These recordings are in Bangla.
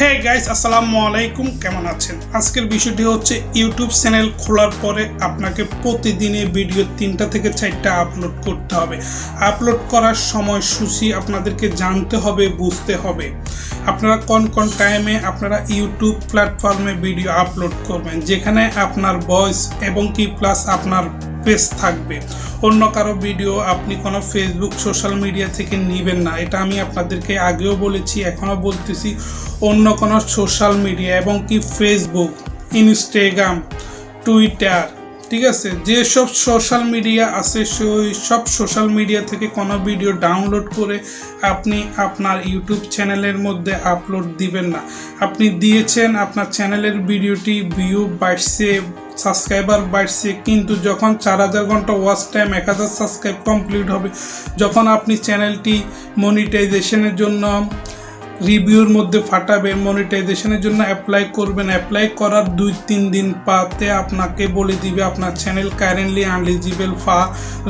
হে গাইস আসসালামু আলাইকুম। কেমন আছেন? আজকের বিষয়টি হচ্ছে ইউটিউব চ্যানেল খোলার পরে আপনাকে প্রতিদিনে ভিডিও তিনটা থেকে চারটা আপলোড করতে হবে। আপলোড করার সময়সূচি আপনাদেরকে জানতে হবে, বুঝতে হবে। আপনারা কোন কোন টাইমে আপনারা ইউটিউব প্ল্যাটফর্মে ভিডিও আপলোড করবেন, যেখানে আপনার ভয়েস এবং কি প্লাস আপনার পেজ থাকবে। অন্য কারও ভিডিও আপনি কোনো ফেসবুক সোশ্যাল মিডিয়া থেকে নেবেন না। এটা আমি আপনাদেরকে আগেও বলেছি, এখনও বলতেছি, অন্য কোনো সোশ্যাল মিডিয়া এবং কি ফেসবুক ইনস্টাগ্রাম টুইটার ঠিক আছে? যেসব সোশ্যাল মিডিয়া আছে, সেই সব সোশ্যাল মিডিয়া থেকে কোনো ভিডিও ডাউনলোড করে আপনি আপনার ইউটিউব চ্যানেলের মধ্যে আপলোড দিবেন না। আপনি দিয়েছেন, আপনার চ্যানেলের ভিডিওটি ভিউ বাড়ছে সাবস্ক্রাইবার বাড়ছে, কিন্তু যখন চার হাজার ঘণ্টা ওয়াচ টাইম এক হাজার সাবস্ক্রাইব কমপ্লিট হবে, যখন আপনি চ্যানেলটি মনিটাইজেশনের জন্য রিভিউর মধ্যে ফাটাবেন মনিটাইজেশনের জন্য অ্যাপ্লাই করবেন অ্যাপ্লাই করার দুই তিন দিন পাতে আপনাকে বলে দিবে আপনার চ্যানেল কারেন্টলি আনলিজিবল ফা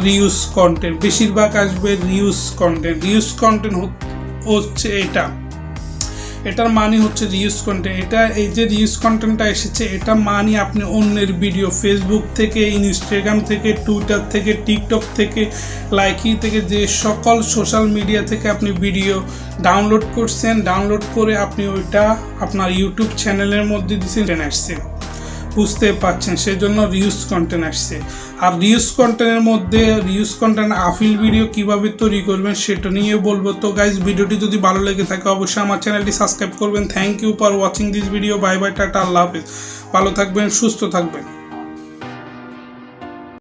রিউজ কন্টেন্ট বেশিরভাগ আসবে রিউজ কন্টেন্ট রিউজ কন্টেন্ট হচ্ছে এটা। এটার মানে হচ্ছে রিউজ কন্টেন্ট এটা এই যে রিউজ কন্টেন্টটা এসেছে, এটা মানে আপনি অন্যের ভিডিও ফেসবুক থেকে ইনস্টাগ্রাম থেকে টুইটার থেকে টিকটক থেকে লাইকি থেকে, যে সকল সোশ্যাল মিডিয়া থেকে আপনি ভিডিও ডাউনলোড করছেন ডাউনলোড করে আপনি ওইটা আপনার ইউটিউব চ্যানেলের মধ্যে দিয়েছেন আসছে বুঝতে পারছেন সেজন্য রিউজ কন্টেন্ট আসছে। আর রিউজ কন্টেন্টের মধ্যে রিউজ কন্টেন্ট আফিল ভিডিও কীভাবে তৈরি করবেন সেটা নিয়ে বলব। তো গাইজ ভিডিওটি যদি ভালো লেগে থাকে, অবশ্যই আমার চ্যানেলটি সাবস্ক্রাইব করবেন। Thank you for watching this video bye bye tata, আল্লাহ হাফেজ। ভালো থাকবেন, সুস্থ থাকবেন।